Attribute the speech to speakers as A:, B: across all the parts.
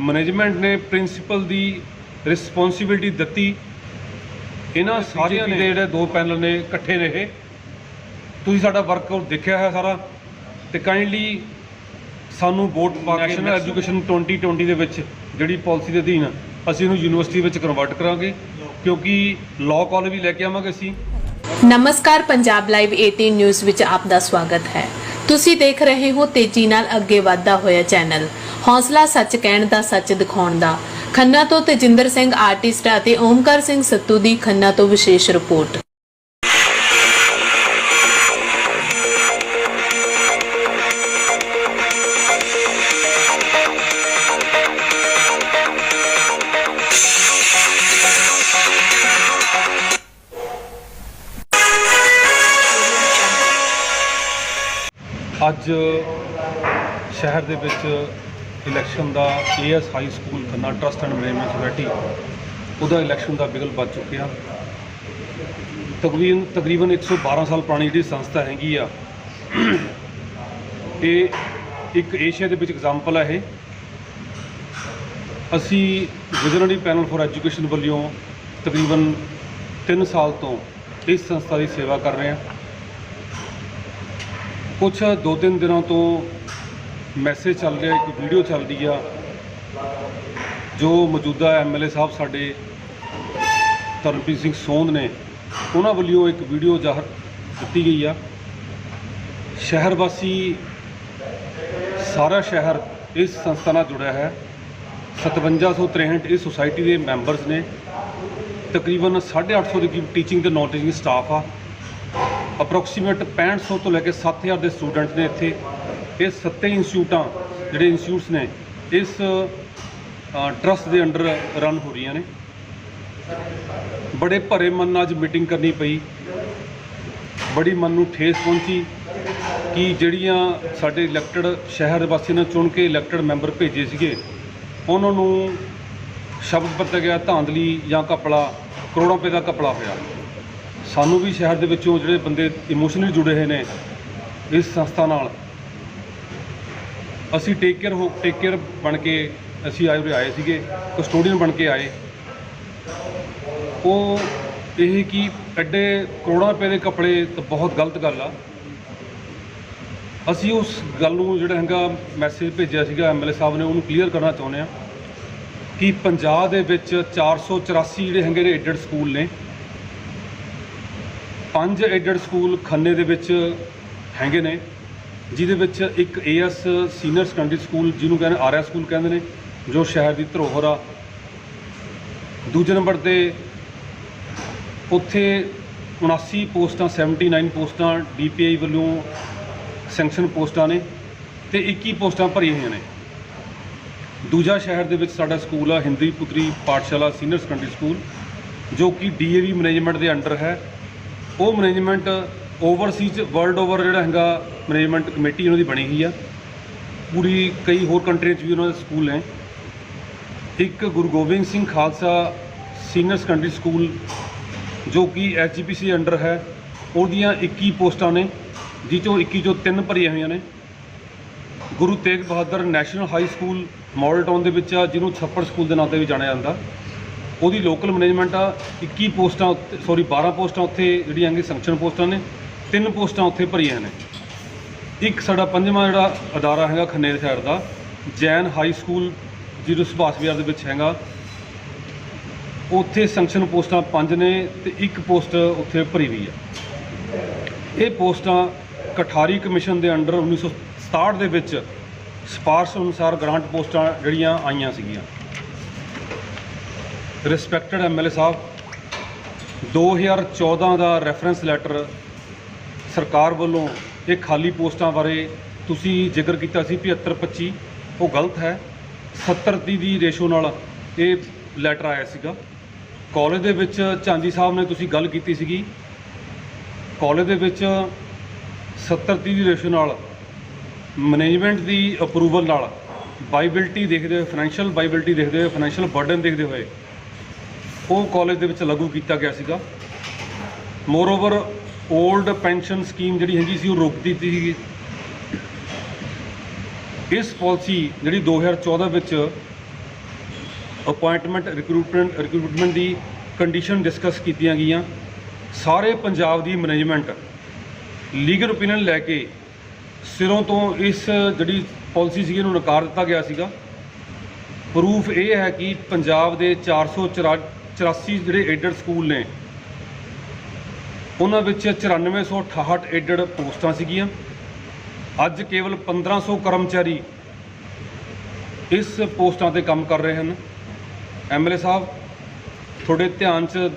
A: Management ਨੇ principal ਦੀ responsibility ਦਿੱਤੀ। ਇਹਨਾਂ ਸਾਰਿਆਂ ਨੇ ਜਿਹੜੇ ਦੋ ਪੈਨਲ ਨੇ ਇਕੱਠੇ ਰਹੇ ਤੁਸੀਂ ਸਾਡਾ ਵਰਕਆਊਟ ਦੇਖਿਆ ਹੈ ਸਾਰਾ। ਤੇ ਕਾਈਂਡਲੀ ਸਾਨੂੰ ਵੋਟ ਪਾ ਕੇ ਨੈਸ਼ਨਲ ਐਜੂਕੇਸ਼ਨ 2020 ਦੇ ਵਿੱਚ ਜਿਹੜੀ ਪਾਲਿਸੀ ਦੇ ਅਧੀਨ ਅਸੀਂ ਇਹਨੂੰ ਯੂਨੀਵਰਸਿਟੀ ਵਿੱਚ ਕਨਵਰਟ ਕਰਾਂਗੇ। ਕਿਉਂਕਿ ਲਾਅ ਕਾਲਜ ਵੀ ਲੈ ਕੇ ਆਵਾਂਗੇ ਅਸੀਂ।
B: ਨਮਸਕਾਰ ਪੰਜਾਬ ਲਾਈਵ 18 ਨਿਊਜ਼ ਵਿੱਚ ਆਪ ਦਾ ਸਵਾਗਤ ਹੈ। ਤੁਸੀਂ ਦੇਖ ਰਹੇ ਹੋ ਤੇਜ਼ੀ ਨਾਲ ਅੱਗੇ ਵਧਦਾ ਹੋਇਆ ਚੈਨਲ ਹੌਸਲਾ ਸੱਚ ਕਹਿਣ ਦਾ, ਸੱਚ ਦਿਖਾਉਣ ਦਾ। ਖੰਨਾ ਤੋਂ ਤੇਜਿੰਦਰ ਸਿੰਘ ਆਰਟਿਸਟ ਅਤੇ ਓਮਕਾਰ ਸਿੰਘ ਸੱਤੂ ਦੀ ਖੰਨਾ ਤੋਂ ਵਿਸ਼ੇਸ਼ ਰਿਪੋਰਟ।
A: ਅੱਜ ਸ਼ਹਿਰ ਦੇ ਵਿੱਚ election the AS high school Khanna trust and management society ਉਹਦਾ ਇਲੈਕਸ਼ਨ ਦਾ ਬਿਗਲ ਵੱਜ ਚੁੱਕਿਆ। ਤਕਰੀਬਨ ਤਕਰੀਬਨ 112 ਸਾਲ ਪੁਰਾਣੀ ਜਿਹੜੀ ਸੰਸਥਾ ਹੈਗੀ ਆ, ਇਹ ਇੱਕ ਏਸ਼ੀਆ ਦੇ ਵਿੱਚ ਐਗਜ਼ਾਮਪਲ ਹੈ ਇਹ। ਅਸੀਂ ਵਿਜ਼ਨਰੀ ਪੈਨਲ ਫॉर ਐਜੂਕੇਸ਼ਨ ਵੱਲੋਂ ਤਕਰੀਬਨ 3 ਸਾਲ ਤੋਂ ਇਸ ਸੰਸਥਾ ਦੀ ਸੇਵਾ ਕਰ ਰਹੇ ਹਾਂ। ਕੁਛ ਦੋ ਤਿੰਨ ਦਿਨਾਂ ਤੋਂ ਮੈਸੇਜ ਚੱਲ ਰਿਹਾ, ਇੱਕ ਵੀਡੀਓ ਚੱਲਦੀ ਆ। ਜੋ ਮੌਜੂਦਾ ਐਮਐਲਏ ਸਾਹਿਬ ਸਾਡੇ ਤਰਨਪ੍ਰੀਤ ਸਿੰਘ ਸੋਂਦ ਨੇ, ਉਹਨਾਂ ਵੱਲੋਂ ਇੱਕ ਵੀਡੀਓ ਜ਼ਾਹਰ ਦਿੱਤੀ ਗਈ ਆ। ਸ਼ਹਿਰ ਵਾਸੀ, ਸਾਰਾ ਸ਼ਹਿਰ ਇਸ ਸੰਸਥਾ ਨਾਲ ਜੁੜਿਆ ਹੈ। 5763 ਇਸ ਸੁਸਾਇਟੀ ਦੇ ਮੈਂਬਰਸ ਨੇ। ਤਕਰੀਬਨ 850 ਦੇ ਕਰੀਬ ਟੀਚਿੰਗ ਤੇ ਨਾਨ ਟੀਚਿੰਗ ਸਟਾਫ ਆ। ਅਪਰੋਕਸੀਮੇਟ 6500 ਤੋਂ ਲੈ ਕੇ 7000 ਦੇ ਸਟੂਡੈਂਟ ਨੇ ਇੱਥੇ ਇਹ ਸੱਤੇ ਇੰਸਟੀਚਿਊਟਾਂ ਜਿਹੜੇ ਇੰਸਟੀਚਿਊਟਸ ਨੇ, ਇਸ ਟਰਸਟ ਦੇ ਅੰਡਰ ਰਨ ਹੋ ਰਹੀਆਂ ਨੇ। ਬੜੇ ਭਰੇ ਮਨ ਨਾਲ ਅੱਜ ਮੀਟਿੰਗ ਕਰਨੀ ਪਈ। ਬੜੀ ਮਨ ਨੂੰ ਠੇਸ ਪਹੁੰਚੀ ਕਿ ਜਿਹੜੀਆਂ ਸਾਡੇ ਇਲੈਕਟਡ ਸ਼ਹਿਰ ਵਾਸੀਆਂ ਨੇ ਚੁਣ ਕੇ ਇਲੈਕਟਡ ਮੈਂਬਰ ਭੇਜੇ ਸੀਗੇ, ਉਹਨਾਂ ਨੂੰ ਸ਼ਬਦ ਪੱਤਾ ਗਿਆ, ਧਾਂਦਲੀ ਜਾਂ ਕਪੜਾ ਕਰੋੜਾਂ ਰੁਪਏ ਦਾ ਕਪੜਾ ਹੋਇਆ। ਸਾਨੂੰ ਵੀ ਸ਼ਹਿਰ ਦੇ ਵਿੱਚੋਂ ਜਿਹੜੇ ਬੰਦੇ ਇਮੋਸ਼ਨਲੀ ਜੁੜੇ ਹੋਏ ਨੇ, ਇਸ ਸੰਸਥਾ ਨਾਲ ਅਸੀਂ ਟੇਕ ਕੇਅਰ ਹੋ ਟੇਕ ਕੇਅਰ ਬਣ ਕੇ ਅਸੀਂ ਆਏ ਉਰੇ ਆਏ ਸੀਗੇ ਕਸਟੋਡੀਅਨ ਬਣ ਕੇ ਆਏ। ਉਹ ਇਹ ਕਿ ਐਡੇ ਕਰੋੜਾਂ ਰੁਪਏ ਦੇ ਕੱਪੜੇ ਤਾਂ ਬਹੁਤ ਗਲਤ ਗੱਲ ਆ। ਅਸੀਂ ਉਸ ਗੱਲ ਨੂੰ ਜਿਹੜਾ ਹੈਗਾ ਮੈਸੇਜ ਭੇਜਿਆ ਸੀਗਾ ਐਮਐਲਏ ਸਾਹਿਬ ਨੇ, ਉਹਨੂੰ ਕਲੀਅਰ ਕਰਨਾ ਚਾਹੁੰਦੇ ਆ ਕਿ ਪੰਜਾਬ ਦੇ ਵਿੱਚ 484 ਜਿਹੜੇ ਹੈਗੇ ਨੇ ਏਡਡ ਸਕੂਲ ਨੇ। ਪੰਜ ਏਡਡ ਸਕੂਲ ਖੰਨੇ ਦੇ ਵਿੱਚ ਹੈਗੇ ਨੇ। ਜਿਹਦੇ ਵਿੱਚ ਇੱਕ ਏਐਸ ਸੀਨੀਅਰ ਸੈਕੰਡਰੀ ਸਕੂਲ ਜਿਹਨੂੰ ਕਹਿੰਦੇ ਆਰਿਆ ਸਕੂਲ ਕਹਿੰਦੇ ਨੇ, ਜੋ ਸ਼ਹਿਰ ਦੀ ਧਰੋਹਰ ਆ। ਦੂਜੇ ਨੰਬਰ ਤੇ ਉੱਥੇ 79 ਪੋਸਟਾਂ 79 ਪੋਸਟਾਂ ਡੀਪੀਆਈ ਵੱਲੋਂ ਸੈਂਕਸ਼ਨ ਪੋਸਟਾਂ ਨੇ ਤੇ 21 ਪੋਸਟਾਂ ਭਰੀਆਂ ਹੋਈਆਂ ਨੇ। ਦੂਜਾ ਸ਼ਹਿਰ ਦੇ ਵਿੱਚ ਸਾਡਾ ਸਕੂਲ ਆ, ਹਿੰਦੀ ਪੁੱਤਰੀ ਪਾਠਸ਼ਾਲਾ ਸੀਨੀਅਰ ਸੈਕੰਡਰੀ ਸਕੂਲ ਜੋ ਕਿ ਡੀਏਵੀ ਮੈਨੇਜਮੈਂਟ ਦੇ ਅੰਡਰ ਹੈ। ਉਹ ਮੈਨੇਜਮੈਂਟ ਓਵਰਸੀਜ਼ ਵਰਲਡ ਓਵਰ ਜਿਹੜਾ ਹੈਗਾ ਮੈਨੇਜਮੈਂਟ ਕਮੇਟੀ ਉਹਨਾਂ ਦੀ ਬਣੀ ਹੋਈ ਆ। ਪੂਰੀ ਕਈ ਹੋਰ ਕੰਟਰੀਆਂ 'ਚ ਵੀ ਉਹਨਾਂ ਦੇ ਸਕੂਲ ਨੇ। ਇੱਕ Guru Gobind Singh Khalsa senior secondary school ਜੋ ਕਿ ਐਚਜੀਪੀਸੀ ਅੰਡਰ ਹੈ, ਉਹਦੀਆਂ 21 ਪੋਸਟਾਂ ਨੇ ਜਿਸ ਚੋਂ 21 ਚੋਂ ਤਿੰਨ ਭਰੀਆਂ ਹੋਈਆਂ ਨੇ। Guru Tegh Bahadur national high school model town ਦੇ ਵਿੱਚ ਆ, ਜਿਹਨੂੰ ਛੱਪੜ ਸਕੂਲ ਦੇ ਨਾਂ ਤੇ ਵੀ ਜਾਣਿਆ ਜਾਂਦਾ। ਉਹਦੀ ਲੋਕਲ ਮੈਨੇਜਮੈਂਟ ਆ 21 ਪੋਸਟਾਂ ਸੌਰੀ 12 ਪੋਸਟਾਂ ਉੱਥੇ ਜਿਹੜੀਆਂ ਹੈਗੀ ਸੰਕਸ਼ਨ ਪੋਸਟਾਂ ਨੇ। ਤਿੰਨ ਪੋਸਟਾਂ ਉੱਥੇ ਭਰੀਆਂ ਨੇ। ਇੱਕ ਸਾਡਾ ਪੰਜਵਾਂ ਜਿਹੜਾ ਅਦਾਰਾ ਹੈਗਾ ਖੰਨੇ ਸ਼ਹਿਰ ਦਾ, ਜੈਨ ਹਾਈ ਸਕੂਲ ਜਿਹਨੂੰ ਸੁਭਾਸ਼ ਵਿਹਾਰ ਦੇ ਵਿੱਚ ਹੈਗਾ। ਉੱਥੇ ਸੰਕਸ਼ਨ ਪੋਸਟਾਂ ਪੰਜ ਨੇ ਤੇ ਇੱਕ ਪੋਸਟ ਉੱਥੇ ਭਰੀ ਹੋਈ ਆ ਇਹ ਪੋਸਟਾਂ ਕਠਾਰੀ ਕਮਿਸ਼ਨ ਦੇ ਅੰਡਰ 1967 ਦੇ ਵਿੱਚ ਸਿਫਾਰਸ਼ ਅਨੁਸਾਰ ਗ੍ਰਾਂਟ ਪੋਸਟਾਂ ਜਿਹੜੀਆਂ ਆਈਆਂ ਸੀਗੀਆਂ। ਰਿਸਪੈਕਟਡ ਐਮਐਲਏ ਸਾਹਿਬ 2014 ਦਾ ਰੈਫਰੈਂਸ ਲੈਟਰ ਸਰਕਾਰ ਵੱਲੋਂ ਇਹ ਖਾਲੀ ਪੋਸਟਾਂ ਬਾਰੇ ਤੁਸੀਂ ਜ਼ਿਕਰ ਕੀਤਾ ਸੀ 75 25 ਉਹ ਗਲਤ ਹੈ। 70 30 ਦੀ ਰੇਸ਼ੋ ਨਾਲ ਇਹ ਲੈਟਰ ਆਇਆ ਸੀਗਾ। ਕਾਲਜ ਦੇ ਵਿੱਚ ਚਾਂਦੀ ਸਾਹਿਬ ਨੇ ਤੁਸੀਂ ਗੱਲ ਕੀਤੀ ਸੀਗੀ। ਕਾਲਜ ਦੇ ਵਿੱਚ 70 30 ਦੀ ਰੇਸ਼ੋ ਨਾਲ ਮੈਨੇਜਮੈਂਟ ਦੀ ਅਪਰੂਵਲ ਨਾਲ ਵਾਈਬਿਲਟੀ ਦੇਖਦੇ ਹੋਏ ਫਾਈਨੈਂਸ਼ੀਅਲ ਵਾਈਬਿਲਟੀ ਦੇਖਦੇ ਹੋਏ ਫਾਈਨੈਂਸ਼ੀਅਲ ਬਰਡਨ ਦੇਖਦੇ ਹੋਏ ਉਹ ਕਾਲਜ ਦੇ ਵਿੱਚ ਲਾਗੂ ਕੀਤਾ ਗਿਆ ਸੀਗਾ। ਮੋਰਓਵਰ 올ਡ ਪੈਨਸ਼ਨ ਸਕੀਮ ਜਿਹੜੀ ਹੈਗੀ ਸੀ, ਉਹ ਰੋਕ ਦਿੱਤੀ ਸੀਗੀ। ਇਸ ਪਾਲਿਸੀ ਜਿਹੜੀ 2014 ਵਿੱਚ ਅਪਾਇੰਟਮੈਂਟ ਰਿਕਰੂਟਮੈਂਟ ਰਿਕਰੂਟਮੈਂਟ ਦੀ ਕੰਡੀਸ਼ਨ ਡਿਸਕਸ ਕੀਤੀਆਂ ਗਈਆਂ। ਸਾਰੇ ਪੰਜਾਬ ਦੀ ਮੈਨੇਜਮੈਂਟ ਲੀਗਲ ਓਪੀਨੀਅਨ ਲੈ ਕੇ ਸਿਰੋਂ ਤੋਂ ਇਸ ਜਿਹੜੀ ਪਾਲਿਸੀ ਸੀ ਇਹਨੂੰ ਨਕਾਰ ਦਿੱਤਾ ਗਿਆ ਸੀਗਾ। ਪ੍ਰੂਫ ਇਹ ਹੈ ਕਿ ਪੰਜਾਬ ਦੇ 484 ਜਿਹੜੇ ਏਡਡ ਸਕੂਲ ਨੇ ਉਹਨਾਂ ਵਿੱਚ 9468 ਏਡਡ ਪੋਸਟਾਂ ਸੀਗੀਆਂ। ਅੱਜ ਕੇਵਲ 1500 ਕਰਮਚਾਰੀ ਇਸ ਪੋਸਟਾਂ ਤੇ ਕੰਮ ਕਰ ਰਹੇ ਹਨ। ਐਮਐਲਏ ਸਾਹਿਬ, ਤੁਹਾਡੇ ਧਿਆਨ 'ਚ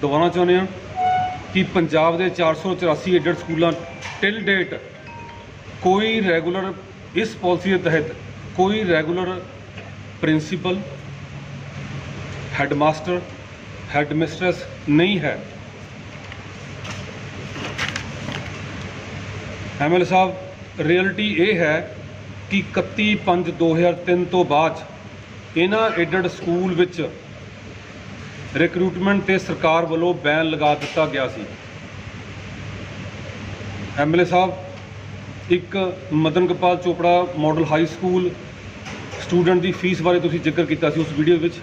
A: ਦਿਵਾਉਣਾ ਚਾਹੁੰਦੇ ਹਾਂ ਕਿ ਪੰਜਾਬ ਦੇ 484 ਏਡਡ ਸਕੂਲਾਂ ਟਿਲ ਡੇਟ ਕੋਈ ਰੈਗੂਲਰ ਇਸ ਪਾਲਿਸੀ ਦੇ ਤਹਿਤ ਕੋਈ regular principal headmaster headmistress ਨਹੀਂ ਹੈ। ਐਮਐਲ ਸਾਹਿਬ ਰਿਐਲਿਟੀ ਇਹ ਹੈ ਕਿ 31 5 2003 ਤੋਂ ਬਾਅਦ 'ਚ ਇਹਨਾਂ ਏਡਡ ਸਕੂਲ ਵਿੱਚ ਰਿਕਰੂਟਮੈਂਟ ਤੇ ਸਰਕਾਰ ਵੱਲੋਂ ਬੈਨ ਲਗਾ ਦਿੱਤਾ ਗਿਆ ਸੀ। ਐਮਐਲਏ ਸਾਹਿਬ, ਇੱਕ Madan Gopal Chopra model high school student ਦੀ ਫੀਸ ਬਾਰੇ ਤੁਸੀਂ ਜ਼ਿਕਰ ਕੀਤਾ ਸੀ ਉਸ ਵੀਡੀਓ ਵਿੱਚ।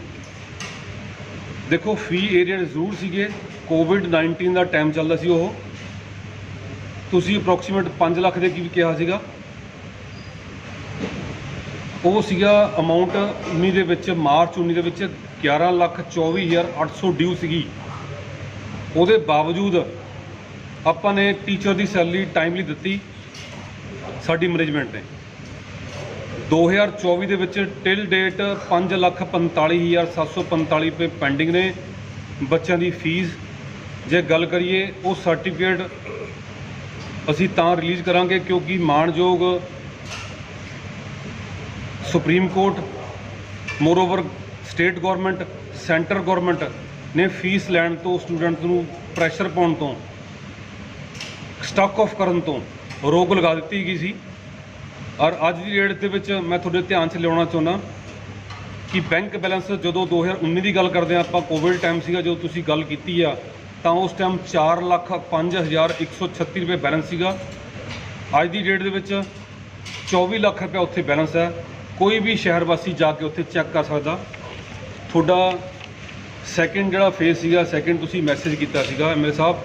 A: ਦੇਖੋ ਫੀ ਏਰੀਆ ਜ਼ਰੂਰ ਸੀਗੇ। ਕੋਵਿਡ 19 ਦਾ ਟਾਈਮ ਚੱਲਦਾ ਸੀ ਉਹ। ਤੁਸੀਂ ਅਪਰੋਕਸੀਮੇਟ 5 ਲੱਖ ਦੇ ਕੀ ਕਿਹਾ ਸੀਗਾ। ਉਹ ਸੀਗਾ ਅਮਾਉਂਟ 19 ਦੇ ਵਿੱਚ, ਮਾਰਚ 19 ਦੇ ਵਿੱਚ 11 ਲੱਖ 24800 ਡਿਊ ਸੀਗੀ। ਉਹਦੇ ਬਾਵਜੂਦ ਆਪਾਂ ਨੇ ਟੀਚਰ ਦੀ ਸੈਲਰੀ ਟਾਈਮਲੀ ਦਿੱਤੀ ਸਾਡੀ ਮੈਨੇਜਮੈਂਟ ਨੇ। 2024 ਦੇ ਵਿੱਚ ਟਿਲ ਡੇਟ 545745 ਰੁਪਏ ਪੈਂਡਿੰਗ ਨੇ ਬੱਚਿਆਂ ਦੀ ਫੀਸ ਜੇ ਗੱਲ ਕਰੀਏ, ਉਹ ਸਰਟੀਫਿਕੇਟ ਅਸੀਂ ਤਾਂ ਰਿਲੀਜ਼ ਕਰਾਂਗੇ ਕਿਉਂਕਿ ਮਾਣਯੋਗ supreme court moreover state government centre government ਨੇ ਫੀਸ ਲੈਣ ਤੋਂ ਸਟੂਡੈਂਟ ਨੂੰ ਪ੍ਰੈਸ਼ਰ ਪਾਉਣ ਤੋਂ ਸਟਾਕ ਆਫ ਕਰਨ ਤੋਂ ਰੋਕ ਲਗਾ ਦਿੱਤੀ ਗਈ ਸੀ। ਔਰ ਅੱਜ ਦੀ ਡੇਟ ਦੇ ਵਿੱਚ ਮੈਂ ਤੁਹਾਡੇ ਧਿਆਨ 'ਚ ਲਿਆਉਣਾ ਚਾਹੁੰਦਾ ਕਿ ਬੈਂਕ ਬੈਲੈਂਸ ਜਦੋਂ 2019 ਦੀ ਗੱਲ ਕਰਦੇ ਹਾਂ, ਆਪਾਂ ਕੋਵਿਡ ਟਾਈਮ ਸੀਗਾ ਜਦੋਂ ਤੁਸੀਂ ਗੱਲ ਕੀਤੀ ਆ ਤਾਂ ਉਸ ਟਾਈਮ 4 ਲੱਖ 5136 ਰੁਪਏ ਬੈਲੈਂਸ ਸੀਗਾ। ਅੱਜ ਦੀ ਡੇਟ ਦੇ ਵਿੱਚ 24 ਲੱਖ ਰੁਪਏ ਉੱਥੇ ਬੈਲੈਂਸ ਹੈ। ਕੋਈ ਵੀ ਸ਼ਹਿਰ ਵਾਸੀ ਜਾ ਕੇ ਉੱਥੇ ਚੈੱਕ ਕਰ ਸਕਦਾ। ਤੁਹਾਡਾ ਸੈਕਿੰਡ ਜਿਹੜਾ ਫੇਸ ਸੀਗਾ ਸੈਕਿੰਡ ਤੁਸੀਂ ਮੈਸੇਜ ਕੀਤਾ ਸੀਗਾ ਐਮਐਲ ਸਾਹਿਬ।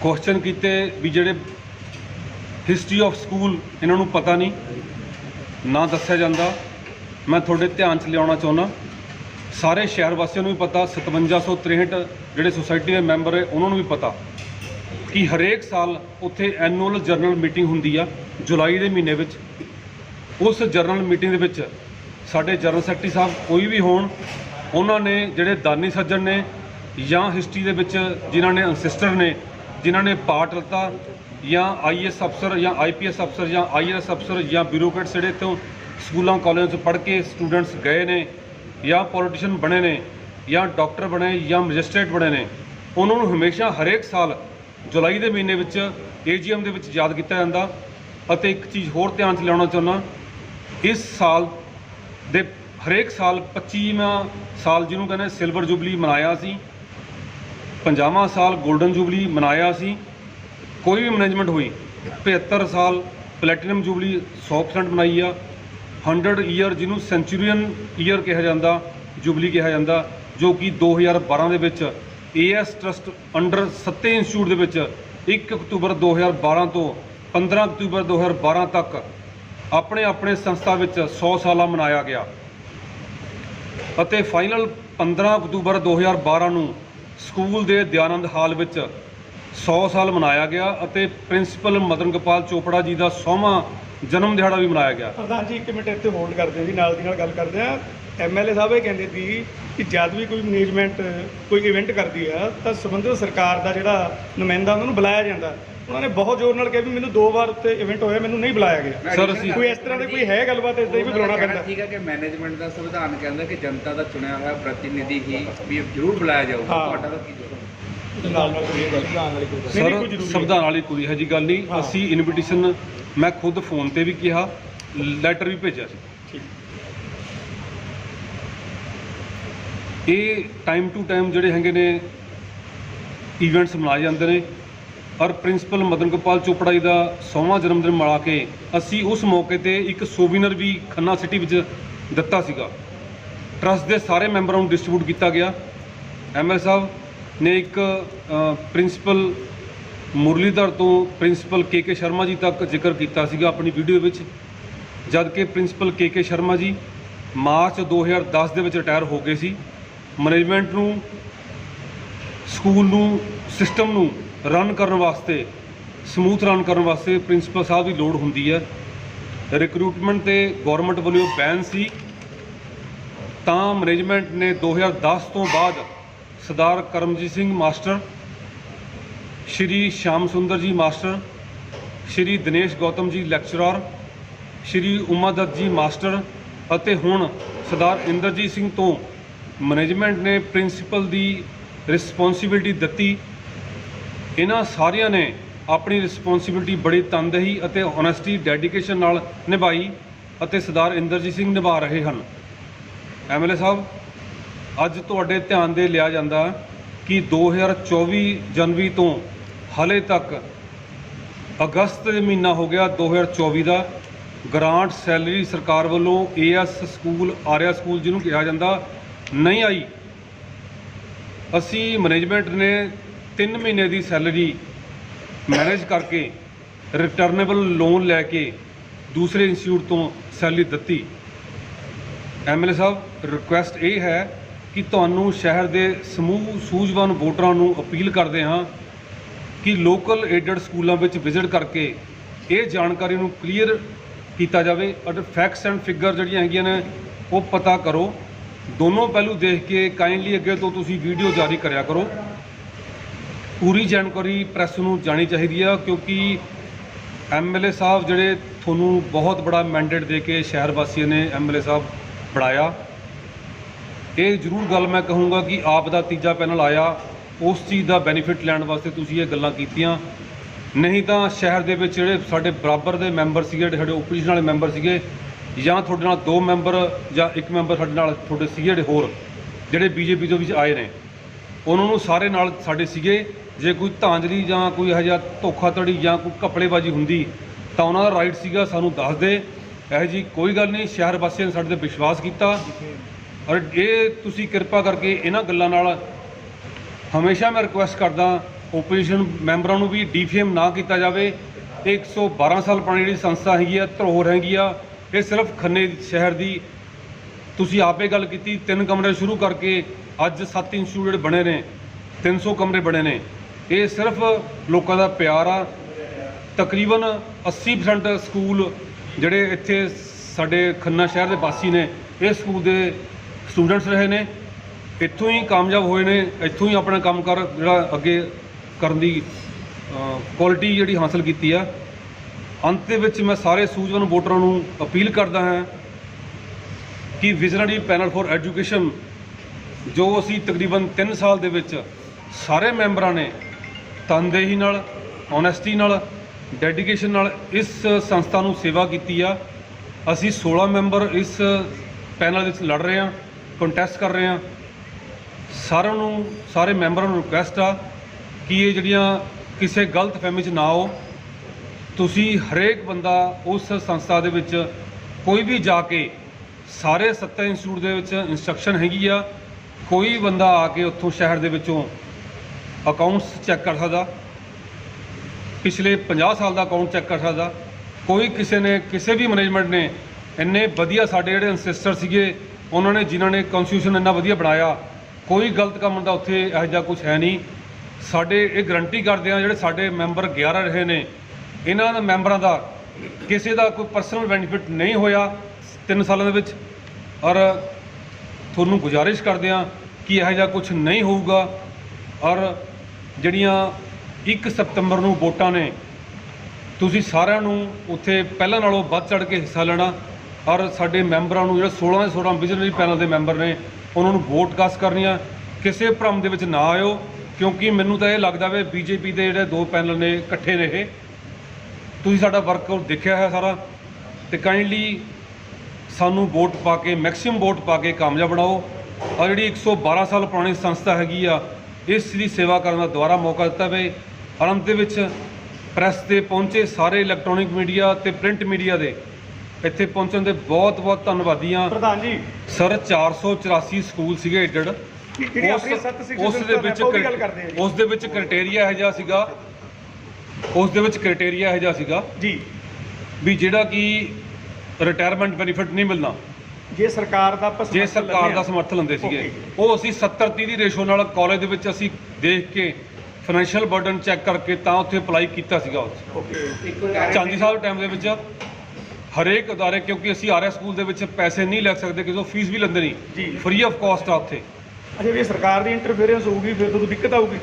A: ਕੁਐਸਚਨ ਕੀਤੇ ਵੀ ਜਿਹੜੇ ਹਿਸਟਰੀ ਆਫ ਸਕੂਲ ਇਹਨਾਂ ਨੂੰ ਪਤਾ ਨਹੀਂ, ਨਾ ਦੱਸਿਆ ਜਾਂਦਾ। ਮੈਂ ਤੁਹਾਡੇ ਧਿਆਨ 'ਚ ਲਿਆਉਣਾ ਚਾਹੁੰਦਾ। ਸਾਰੇ ਸ਼ਹਿਰ ਵਾਸੀਆਂ ਨੂੰ ਵੀ ਪਤਾ 5763 ਜਿਹੜੇ ਸੁਸਾਇਟੀ ਦੇ ਮੈਂਬਰ ਹੈ, ਉਹਨਾਂ ਨੂੰ ਵੀ ਪਤਾ ਕਿ ਹਰੇਕ ਸਾਲ ਉੱਥੇ ਐਨੂਅਲ ਜਰਨਲ ਮੀਟਿੰਗ ਹੁੰਦੀ ਆ, ਜੁਲਾਈ ਦੇ ਮਹੀਨੇ ਵਿੱਚ। ਉਸ ਜਰਨਲ ਮੀਟਿੰਗ ਦੇ ਵਿੱਚ ਸਾਡੇ ਜਨਰਲ ਸੈਕਟਰੀ ਸਾਹਿਬ ਕੋਈ ਵੀ ਹੋਣ, ਉਹਨਾਂ ਨੇ ਜਿਹੜੇ ਦਾਨੀ ਸੱਜਣ ਨੇ ਜਾਂ ਹਿਸਟਰੀ ਦੇ ਵਿੱਚ ਜਿਨ੍ਹਾਂ ਨੇ ਅਨਸਿਸਟਰ ਨੇ, ਜਿਨ੍ਹਾਂ ਨੇ ਪਾਰਟ ਲਿੱਤਾ, ਜਾਂ ਆਈਐਸ ਅਫਸਰ ਜਾਂ ਆਈਪੀਐਸ ਅਫਸਰ ਜਾਂ ਆਈਐਸ ਅਫਸਰ ਜਾਂ ਬਿਊਰੋਕਰੇਟਸ ਜਿਹੜੇ ਤੋਂ ਸਕੂਲਾਂ, ਕਾਲਜਾਂ 'ਚ ਪੜ੍ਹ ਕੇ ਸਟੂਡੈਂਟਸ ਗਏ ਨੇ ਜਾਂ ਪੋਲੀਟੀਸ਼ੀਅਨ ਬਣੇ ਨੇ, ਜਾਂ ਡਾਕਟਰ ਬਣੇ, ਜਾਂ ਮੈਜਿਸਟ੍ਰੇਟ ਬਣੇ ਨੇ, ਉਹਨਾਂ ਨੂੰ ਹਮੇਸ਼ਾ ਹਰੇਕ ਸਾਲ ਜੁਲਾਈ ਦੇ ਮਹੀਨੇ ਵਿੱਚ ਏਜੀਐਮ ਦੇ ਵਿੱਚ ਯਾਦ ਕੀਤਾ ਜਾਂਦਾ। ਅਤੇ ਇੱਕ ਚੀਜ਼ ਹੋਰ ਧਿਆਨ 'ਚ ਲਿਆਉਣਾ ਚਾਹੁੰਦਾ, ਇਸ ਸਾਲ ਦੇ ਹਰੇਕ ਸਾਲ 25ਵਾਂ ਸਾਲ ਜਿਹਨੂੰ ਕਹਿੰਦੇ ਸਿਲਵਰ ਜੁਬਲੀ ਮਨਾਇਆ ਸੀ 50ਵਾਂ ਸਾਲ 골ਡਨ ਜੁਬਲੀ ਮਨਾਇਆ ਸੀ, ਕੋਈ ਵੀ ਮੈਨੇਜਮੈਂਟ ਹੋਈ 75 ਸਾਲ ਪਲੈਟੀਨਮ ਜੁਬਲੀ 100% ਮਨਾਈ ਆ 100 ਈਅਰ ਜਿਹਨੂੰ ਸੈਂਚੁਰੀਅਨ ਈਅਰ ਕਿਹਾ ਜਾਂਦਾ, ਜੁਬਲੀ ਕਿਹਾ ਜਾਂਦਾ, ਜੋ ਕਿ 2012 ਦੇ ਵਿੱਚ ਏਐਸ ਟਰਸਟ ਅੰਡਰ ਸੱਤੇ ਇੰਸਟੀਚਿਊਟ ਦੇ ਵਿੱਚ 1 ਅਕਤੂਬਰ 2012 ਤੋਂ 15 ਅਕਤੂਬਰ 2012 ਤੱਕ ਆਪਣੇ ਆਪਣੇ ਸੰਸਥਾ ਵਿੱਚ 100 ਸਾਲਾ ਮਨਾਇਆ ਗਿਆ। ਅਤੇ ਫਾਈਨਲ 15 ਅਕਤੂਬਰ 2012 ਨੂੰ ਸਕੂਲ ਦੇ ਦਿਆਨੰਦ ਹਾਲ ਵਿੱਚ 100 ਸਾਲ ਮਨਾਇਆ ਗਿਆ ਅਤੇ ਪ੍ਰਿੰਸੀਪਲ ਮਦਨ ਗੋਪਾਲ ਚੋਪੜਾ ਜੀ ਦਾ 100ਵਾਂ ਜਨਮ ਦਿਹਾੜਾ ਵੀ ਮਨਾਇਆ ਗਿਆ।
C: ਪ੍ਰਧਾਨ ਜੀ ਇੱਕ ਮਿੰਟ ਇੱਥੇ ਹੋਲਡ ਕਰਦੇ ਹਾਂ ਜੀ ਨਾਲ ਦੀ ਨਾਲ ਗੱਲ ਕਰਦੇ ਆ ਐਮਐਲਏ ਸਾਹਿਬ ਇਹ ਕਹਿੰਦੇ ਸੀ ਕਿ ਜਦ ਵੀ ਕੋਈ ਮੈਨੇਜਮੈਂਟ ਕੋਈ ਇਵੈਂਟ ਕਰਦੀ ਆ ਤਾਂ ਸੰਬੰਧਿਤ ਸਰਕਾਰ ਦਾ ਜਿਹੜਾ ਨੁਮਾਇੰਦਾ ਉਹਨਾਂ ਨੂੰ ਬੁਲਾਇਆ ਜਾਂਦਾ। ਉਹਨਾਂ ਨੇ ਬਹੁਤ ਜ਼ੋਰ ਨਾਲ ਕਿਹਾ ਵੀ ਮੈਨੂੰ ਦੋ ਵਾਰ ਉੱਤੇ ਇਵੈਂਟ ਹੋਇਆ ਮੈਨੂੰ ਨਹੀਂ ਬੁਲਾਇਆ ਗਿਆ।
A: ਸਰ ਅਸੀਂ
C: ਕੋਈ ਇਸ ਤਰ੍ਹਾਂ ਦੀ ਕੋਈ ਹੈ ਗੱਲਬਾਤ ਇਸ ਦੀ ਵੀ ਬੁਲਾਉਣਾ ਪੈਂਦਾ।
D: ਠੀਕ ਹੈ ਕਿ ਮੈਨੇਜਮੈਂਟ ਦਾ ਸੰਵਿਧਾਨ ਕਹਿੰਦਾ ਕਿ ਜਨਤਾ ਦਾ ਚੁਣਿਆ ਹੋਇਆ ਪ੍ਰਤੀਨਿਧੀ ਹੀ ਵੀ ਜ਼ਰੂਰ ਬੁਲਾਇਆ ਜਾਊਗਾ। ਤੁਹਾਡਾ ਕੀ ਜਵਾਬ?
C: ਨਾਲ ਨਾਲ ਕੋਈ ਗੱਲ ਪ੍ਰਧਾਨ ਵਾਲੀ ਕੋਈ ਗੱਲ ਨਹੀਂ, ਨਹੀਂ, ਕੋਈ
A: ਸਰ
C: ਜ਼ਰੂਰੀ
A: ਸੰਵਿਧਾਨ ਵਾਲੀ ਕੋਈ ਇਹੋ ਜਿਹੀ ਗੱਲ ਨਹੀਂ।
C: ਹਾਂ।
A: ਅਸੀਂ ਇਨਵੀਟੇਸ਼ਨ ਮੈਂ ਖੁਦ ਫੋਨ ਤੇ ਵੀ ਕਿਹਾ ਲੈਟਰ ਵੀ ਭੇਜਿਆ ਸੀ।
C: ਠੀਕ।
A: ਇਹ ਟਾਈਮ ਟੂ ਟਾਈਮ ਜਿਹੜੇ ਹੈਗੇ ਨੇ ਇਵੈਂਟਸ ਮਨਾਏ ਜਾਂਦੇ ਨੇ। ਔਰ ਪ੍ਰਿੰਸੀਪਲ ਮਦਨ ਗੋਪਾਲ ਚੋਪੜਾ ਜੀ ਦਾ 100ਵਾਂ ਜਨਮ ਦਿਨ ਮਨਾ ਕੇ ਅਸੀਂ ਉਸ ਮੌਕੇ ਤੇ ਇੱਕ ਸੋਵੀਨਰ ਵੀ ਖੰਨਾ ਸਿਟੀ ਵਿੱਚ ਦਿੱਤਾ ਸੀਗਾ। ਟਰਸਟ ਦੇ ਸਾਰੇ ਮੈਂਬਰਾਂ ਨੂੰ ਡਿਸਟ੍ਰੀਬਿਊਟ ਕੀਤਾ ਗਿਆ। ਐਮਐਲ ਸਾਹਿਬ ਨੇ ਇੱਕ ਪ੍ਰਿੰਸੀਪਲ ਮੁਰਲੀਧਰ ਤੋਂ ਪ੍ਰਿੰਸੀਪਲ ਕੇ ਕੇ ਸ਼ਰਮਾ ਜੀ ਤੱਕ ਜ਼ਿਕਰ ਕੀਤਾ ਸੀਗਾ ਆਪਣੀ ਵੀਡੀਓ ਵਿੱਚ, ਜਦ ਕਿ ਪ੍ਰਿੰਸੀਪਲ ਕੇ ਕੇ ਸ਼ਰਮਾ ਜੀ ਮਾਰਚ 2010 ਦੇ ਵਿੱਚ ਰਿਟਾਇਰ ਹੋ ਗਏ ਸੀ। ਮੈਨੇਜਮੈਂਟ ਨੂੰ, ਸਕੂਲ ਨੂੰ, ਸਿਸਟਮ ਨੂੰ ਰਨ ਕਰਨ ਵਾਸਤੇ, ਸਮੂਥ ਰਨ ਕਰਨ ਵਾਸਤੇ ਪ੍ਰਿੰਸੀਪਲ ਸਾਹਿਬ ਦੀ ਲੋੜ ਹੁੰਦੀ ਹੈ। ਰਿਕਰੂਟਮੈਂਟ ਤੇ ਗਵਰਨਮੈਂਟ ਵੱਲੋਂ ਬੈਨ ਸੀ। ਤਾਂ ਮੈਨੇਜਮੈਂਟ ਨੇ 2010 ਤੋਂ ਬਾਅਦ ਸਰਦਾਰ ਕਰਮਜੀਤ ਸਿੰਘ ਮਾਸਟਰ, ਸ਼੍ਰੀ ਸ਼ਾਮ ਸੁੰਦਰ ਜੀ ਮਾਸਟਰ, ਸ਼੍ਰੀ ਦਿਨੇਸ਼ ਗੌਤਮ ਜੀ ਲੈਕਚਰਰ, ਸ਼੍ਰੀ ਉਮਾਦਤ ਜੀ ਮਾਸਟਰ ਅਤੇ ਹੁਣ ਸਰਦਾਰ ਇੰਦਰਜੀਤ ਸਿੰਘ ਤੋਂ ਮੈਨੇਜਮੈਂਟ ਨੇ ਪ੍ਰਿੰਸੀਪਲ ਦੀ ਰਿਸਪੌਂਸਿਬਿਲਟੀ ਦਿੱਤੀ। ਇਹਨਾਂ ਸਾਰਿਆਂ ਨੇ ਆਪਣੀ ਰਿਸਪੌਂਸਿਬਿਲਟੀ ਬੜੀ ਤਨਦੇਹੀ ਅਤੇ ਓਨੈਸਟੀ ਡੈਡੀਕੇਸ਼ਨ ਨਾਲ ਨਿਭਾਈ ਅਤੇ ਸਰਦਾਰ ਇੰਦਰਜੀਤ ਸਿੰਘ ਨਿਭਾ ਰਹੇ ਹਨ। ਐਮਐਲਏ ਸਾਹਿਬ ਅੱਜ ਤੁਹਾਡੇ ਧਿਆਨ ਦੇ ਲਿਆ ਜਾਂਦਾ ਕਿ 2024 ਜਨਵਰੀ ਤੋਂ ਹਲੇ ਤੱਕ ਅਗਸਤ ਦੇ ਮਹੀਨਾ ਹੋ ਗਿਆ 2024 ਦਾ। ਗ੍ਰਾਂਟ ਸੈਲਰੀ ਸਰਕਾਰ ਵੱਲੋਂ ਏਐਸ ਸਕੂਲ, ਆਰਿਆ ਸਕੂਲ ਜਿਹਨੂੰ ਕਿਹਾ ਜਾਂਦਾ, ਨਹੀਂ ਆਈ। ਅਸੀਂ ਮੈਨੇਜਮੈਂਟ ਨੇ 3 ਮਹੀਨੇ ਦੀ ਸੈਲਰੀ ਮੈਨੇਜ ਕਰਕੇ ਰਿਟਰਨੇਬਲ ਲੋਨ ਲੈ ਕੇ ਦੂਸਰੇ ਇੰਸਟੀਚਿਊਟ ਤੋਂ ਸੈਲਰੀ ਦਿੱਤੀ। ਐਮਐਲਏ ਸਾਹਿਬ ਰਿਕੁਐਸਟ ਇਹ ਹੈ ਕਿ ਤੁਹਾਨੂੰ ਸ਼ਹਿਰ ਦੇ ਸਮੂਹ ਸੂਝਵਾਨ ਵੋਟਰਾਂ ਨੂੰ ਅਪੀਲ ਕਰਦੇ ਹਾਂ ਕਿ ਲੋਕਲ ਏਡਡ ਸਕੂਲਾਂ ਵਿੱਚ ਵਿਜ਼ਿਟ ਕਰਕੇ ਇਹ ਜਾਣਕਾਰੀ ਨੂੰ ਕਲੀਅਰ ਕੀਤਾ ਜਾਵੇ। ਅਤੇ ਫੈਕਟਸ ਐਂਡ ਫਿਗਰ ਜਿਹੜੀਆਂ ਹੈਗੀਆਂ ਨੇ, ਉਹ ਪਤਾ ਕਰੋ। ਦੋਨੋਂ ਪਹਿਲੂ ਦੇਖ ਕੇ ਕਾਈਂਡਲੀ ਅੱਗੇ ਤੋਂ ਤੁਸੀਂ ਵੀਡੀਓ ਜਾਰੀ ਕਰਿਆ ਕਰੋ। ਪੂਰੀ ਜਾਣਕਾਰੀ ਪ੍ਰੈਸ ਨੂੰ ਜਾਣੀ ਚਾਹੀਦੀ ਆ, ਕਿਉਂਕਿ ਐਮਐਲਏ ਸਾਹਿਬ ਜਿਹੜੇ ਤੁਹਾਨੂੰ ਬਹੁਤ ਬੜਾ ਮੈਂਡੇਟ ਦੇ ਕੇ ਸ਼ਹਿਰ ਵਾਸੀਆਂ ਨੇ ਐਮਐਲਏ ਸਾਹਿਬ ਬਣਾਇਆ। ਇਹ ਜ਼ਰੂਰ ਗੱਲ ਮੈਂ ਕਹੂੰਗਾ ਕਿ ਆਪ ਦਾ ਤੀਜਾ ਪੈਨਲ ਆਇਆ, ਉਸ ਚੀਜ਼ ਦਾ ਬੈਨੀਫਿਟ ਲੈਣ ਵਾਸਤੇ ਤੁਸੀਂ ਇਹ ਗੱਲਾਂ ਕੀਤੀਆਂ। ਨਹੀਂ ਤਾਂ ਸ਼ਹਿਰ ਦੇ ਵਿੱਚ ਜਿਹੜੇ ਸਾਡੇ ਬਰਾਬਰ ਦੇ ਮੈਂਬਰ ਸੀਗੇ, ਜਿਹੜੇ ਸਾਡੇ ਓਪੋਜੀਸ਼ਨ ਵਾਲੇ ਮੈਂਬਰ ਸੀਗੇ, ਜਾਂ ਤੁਹਾਡੇ ਨਾਲ ਦੋ ਮੈਂਬਰ ਜਾਂ ਇੱਕ ਮੈਂਬਰ ਸਾਡੇ ਨਾਲ ਤੁਹਾਡੇ ਸੀਗੇ, ਜਿਹੜੇ ਹੋਰ, ਜਿਹੜੇ ਬੀਜੇਪੀ ਤੋਂ ਵਿੱਚ ਆਏ ਨੇ। ਉਹਨਾਂ ਨੂੰ ਸਾਰੇ ਨਾਲ ਸਾਡੇ ਸੀਗੇ। ਜੇ ਕੋਈ ਧਾਂਜਲੀ ਜਾਂ ਕੋਈ ਇਹੋ ਜਿਹਾ ਧੋਖਾਧੜੀ ਜਾਂ ਕੋਈ ਕਪੜੇਬਾਜ਼ੀ ਹੁੰਦੀ, ਤਾਂ ਉਹਨਾਂ ਦਾ ਰਾਈਟ ਸੀਗਾ ਸਾਨੂੰ ਦੱਸ ਦੇ। ਇਹੋ ਜੀ ਕੋਈ ਗੱਲ ਨਹੀਂ, ਸ਼ਹਿਰ ਵਾਸੀਆਂ ਨੇ ਸਾਡੇ ਤੇ ਵਿਸ਼ਵਾਸ ਕੀਤਾ। ਔਰ ਇਹ ਤੁਸੀਂ ਕਿਰਪਾ ਕਰਕੇ ਇਹਨਾਂ ਗੱਲਾਂ ਨਾਲ ਹਮੇਸ਼ਾ ਮੈਂ ਰਿਕੁਐਸਟ ਕਰਦਾ ਓਪੋਜੀਸ਼ਨ ਮੈਂਬਰਾਂ ਨੂੰ ਵੀ ਡੀਫੇਮ ਨਾ ਕੀਤਾ ਜਾਵੇ। ਇਹ 112 ਸਾਲ ਪੁਰਾਣੀ ਜਿਹੜੀ ਸੰਸਥਾ ਹੈਗੀ ਆ, ਧਰੋਹਰ ਹੈਗੀ ਆ, ਇਹ ਸਿਰਫ ਖੰਨੇ ਸ਼ਹਿਰ ਦੀ ਤੁਸੀਂ ਆਪੇ ਗੱਲ ਕੀਤੀ, ਤਿੰਨ ਕਮਰੇ ਸ਼ੁਰੂ ਕਰਕੇ ਅੱਜ ਸੱਤ ਇੰਸਟੀਚਿਊਟ ਬਣੇ ਨੇ 300 ਕਮਰੇ ਬਣੇ ਨੇ। ਇਹ ਸਿਰਫ ਲੋਕਾਂ ਦਾ ਪਿਆਰ ਆ। ਤਕਰੀਬਨ 80% ਸਕੂਲ ਜਿਹੜੇ ਇੱਥੇ ਸਾਡੇ ਖੰਨਾ ਸ਼ਹਿਰ ਦੇ ਵਾਸੀ ਨੇ, ਇਹ ਸਕੂਲ ਦੇ ਸਟੂਡੈਂਟਸ ਰਹੇ ਨੇ, ਇੱਥੋਂ ਹੀ ਕਾਮਯਾਬ ਹੋਏ ਨੇ, ਇੱਥੋਂ ਹੀ ਆਪਣਾ ਕੰਮ ਕਰ, ਜਿਹੜਾ ਅੱਗੇ ਕਰਨ ਦੀ ਕੁਆਲਿਟੀ ਜਿਹੜੀ ਹਾਸਲ ਕੀਤੀ ਆ। ਅੰਤ ਦੇ ਵਿੱਚ ਮੈਂ ਸਾਰੇ ਸੂਝਵਾਨ ਵੋਟਰਾਂ ਨੂੰ ਅਪੀਲ ਕਰਦਾ ਹਾਂ ਕਿ ਵਿਜ਼ਨਰੀ ਪੈਨਲ ਫॉर ਐਜੂਕੇਸ਼ਨ ਜੋ ਅਸੀਂ ਤਕਰੀਬਨ 3 ਸਾਲ ਦੇ ਵਿੱਚ ਸਾਰੇ ਮੈਂਬਰਾਂ ਨੇ, ਤਨਦੇਹੀ ਨਾਲ ਓਨੈਸਟੀ ਨਾਲ ਡੈਡੀਕੇਸ਼ਨ ਨਾਲ ਇਸ ਸੰਸਥਾ ਨੂੰ ਸੇਵਾ ਕੀਤੀ ਆ। ਅਸੀਂ 16 ਮੈਂਬਰ ਇਸ ਪੈਨਲ ਵਿੱਚ ਲੜ ਰਹੇ ਹਾਂ। ਕੰਟੈਸਟ ਕਰ ਰਹੇ ਹਾਂ। ਸਾਰਿਆਂ ਨੂੰ, ਸਾਰੇ ਮੈਂਬਰਾਂ ਨੂੰ ਰਿਕੁਐਸਟ ਆ ਕਿ ਇਹ ਜਿਹੜੀਆਂ ਕਿਸੇ ਗਲਤ ਫਹਿਮੀ 'ਚ ਨਾ ਆਓ। ਤੁਸੀਂ ਹਰੇਕ ਬੰਦਾ ਉਸ ਸੰਸਥਾ ਦੇ ਵਿੱਚ ਕੋਈ ਵੀ ਜਾ ਕੇ ਸਾਰੇ ਸੱਤਾ ਇੰਸਟੀਚਿਊਟ ਦੇ ਵਿੱਚ ਇਨਸਟਰਕਸ਼ਨ ਹੈਗੀ ਆ। ਕੋਈ ਬੰਦਾ ਆ ਕੇ ਉੱਥੋਂ ਸ਼ਹਿਰ ਦੇ ਵਿੱਚੋਂ ਅਕਾਊਂਟਸ ਚੈੱਕ ਕਰ ਸਕਦਾ। ਪਿਛਲੇ 50 ਸਾਲ ਦਾ ਅਕਾਊਂਟ ਚੈੱਕ ਕਰ ਸਕਦਾ। ਕੋਈ ਕਿਸੇ ਨੇ, ਕਿਸੇ ਵੀ ਮੈਨੇਜਮੈਂਟ ਨੇ ਇੰਨੇ ਵਧੀਆ ਸਾਡੇ ਜਿਹੜੇ ਅਨਸੈਸਟਰ ਸੀਗੇ ਉਹਨਾਂ ਨੇ, ਜਿਨ੍ਹਾਂ ਨੇ ਕਨਸਟੀਟਿਊਸ਼ਨ ਇੰਨਾ ਵਧੀਆ ਬਣਾਇਆ, ਕੋਈ ਗਲਤ ਕੰਮ ਦਾ ਉੱਥੇ ਇਹੋ ਜਿਹਾ ਕੁਝ ਹੈ ਨਹੀਂ। ਸਾਡੇ ਇਹ ਗਰੰਟੀ ਕਰਦੇ ਆ ਜਿਹੜੇ ਸਾਡੇ ਮੈਂਬਰ 11 ਰਹੇ ਨੇ, ਇਹਨਾਂ ਦੇ ਮੈਂਬਰਾਂ ਦਾ ਕਿਸੇ ਦਾ ਕੋਈ ਪਰਸਨਲ ਬੈਨੀਫਿਟ ਨਹੀਂ ਹੋਇਆ 3 ਸਾਲਾਂ ਦੇ ਵਿੱਚ। ਔਰ ਤੁਹਾਨੂੰ ਗੁਜ਼ਾਰਿਸ਼ ਕਰਦੇ ਆ ਕਿ ਇਹੋ ਜਿਹਾ ਕੁਝ ਨਹੀਂ ਹੋਊਗਾ। ਔਰ ਜਿਹੜੀਆਂ 1 ਸਤੰਬਰ ਨੂੰ ਵੋਟਾਂ ਨੇ, ਤੁਸੀਂ ਸਾਰਿਆਂ ਨੂੰ ਉੱਥੇ ਪਹਿਲਾਂ ਨਾਲੋਂ ਵੱਧ ਚੜ ਕੇ ਹਿੱਸਾ ਲੈਣਾ। ਔਰ ਸਾਡੇ ਮੈਂਬਰਾਂ ਨੂੰ ਜਿਹੜਾ 16 ਦੇ 16 ਵਿਜ਼ਨਰੀ ਪੈਨਲ ਦੇ ਮੈਂਬਰ ਨੇ, ਉਹਨਾਂ ਨੂੰ ਵੋਟ ਕਾਸਟ ਕਰਨੀਆਂ ਕਿਸੇ ਭਰਮ ਦੇ ਵਿੱਚ ਨਾ ਆਇਓ, ਕਿਉਂਕਿ ਮੈਨੂੰ ਤਾਂ ਇਹ ਲੱਗਦਾ ਵੇ ਬੀਜੇਪੀ ਦੇ ਜਿਹੜੇ ਦੋ ਪੈਨਲ ਨੇ, ਇਕੱਠੇ ਨੇ ਇਹ। ਤੁਸੀਂ ਸਾਡਾ ਵਰਕਆਊਟ ਦੇਖਿਆ ਹੈ ਸਾਰਾ, ਤੇ ਕਾਈਂਡਲੀ ਸਾਨੂੰ ਵੋਟ ਪਾ ਕੇ, ਮੈਕਸਿਮਮ ਵੋਟ ਪਾ ਕੇ ਕਾਮਯਾਬ ਬਣਾਓ। ਔਰ ਜਿਹੜੀ 112 ਸਾਲ ਪੁਰਾਣੀ ਸੰਸਥਾ ਹੈਗੀ ਆ, ਇਸ ਦੀ ਸੇਵਾ ਕਰਨ ਦਾ ਦੁਬਾਰਾ ਮੌਕਾ ਦਿੱਤਾ ਵੇ। ਔਰ ਦੇ ਵਿੱਚ ਪ੍ਰੈਸ ਤੇ ਪਹੁੰਚੇ ਸਾਰੇ ਇਲੈਕਟ੍ਰੋਨਿਕ ਮੀਡੀਆ ਤੇ ਪ੍ਰਿੰਟ ਮੀਡੀਆ ਦੇ ਇੱਥੇ ਪਹੁੰਚਣ ਦੇ ਬਹੁਤ ਬਹੁਤ ਧੰਨਵਾਦੀ ਹਾਂ।
C: ਪ੍ਰਧਾਨ ਜੀ।
A: ਸਰ 484 ਸਕੂਲ ਸੀਗੇ ਏਡਡ ਉਸ ਦੇ ਵਿੱਚ। ਉਸ ਦੇ ਵਿੱਚ ਕ੍ਰਾਈਟੇਰੀਆ ਇਹ ਜਿਹਾ ਸੀਗਾ। ਉਸ ਦੇ ਵਿੱਚ ਕ੍ਰਾਈਟੇਰੀਆ ਇਹ ਜਿਹਾ ਸੀਗਾ
C: ਜੀ।
A: ਵੀ ਜਿਹੜਾ ਕਿ ਰਿਟਾਇਰਮੈਂਟ ਬੈਨੀਫਿਟ ਨਹੀਂ ਮਿਲਣਾ।
C: ਜੇ ਸਰਕਾਰ ਦਾ
A: ਜੇ ਸਰਕਾਰ ਦਾ। ਸਮਰਥਨ ਲੈਂਦੇ ਸੀਗੇ. ਉਹ ਅਸੀਂ 70 30 ਦੀ ਰੇਸ਼ੋ ਨਾਲ ਕਾਲਜ ਦੇ ਵਿੱਚ ਅਸੀਂ ਦੇਖ ਕੇ ਫਾਈਨੈਂਸ਼ੀਅਲ ਬਰਡਨ ਚੈੱਕ ਕਰਕੇ ਤਾਂ ਉੱਥੇ ਅਪਲਾਈ ਕੀਤਾ ਸੀਗਾ। ਉਸ
C: ਓਕੇ
A: ਚਾਂਦੀ ਸਾਹਿਬ ਟਾਈਮ ਦੇ ਵਿੱਚ। ਹਰੇਕ ਅਦਾਰੇ ਕਿਉਂਕਿ ਅਸੀਂ ਆਰਿਆ ਸਕੂਲ ਦੇ ਵਿੱਚ ਪੈਸੇ ਨਹੀਂ ਲੈ ਸਕਦੇ ਕਿਉਂਕਿ ਉਹ ਫੀਸ ਵੀ ਲੈਂਦੇ
C: ਜੀ।
A: ਨਹੀਂ ਫ੍ਰੀ ਆਫ ਕਾਸਟ ਆ ਉੱਥੇ।
C: ਅੱਛਾ ਵੀ ਇਹ ਸਰਕਾਰ ਦੀ ਇੰਟਰਫੇਰੈਂਸ ਹੋਊਗੀ ਫਿਰ ਤੁਹਾਨੂੰ ਦਿੱਕਤ ਆਊਗੀ।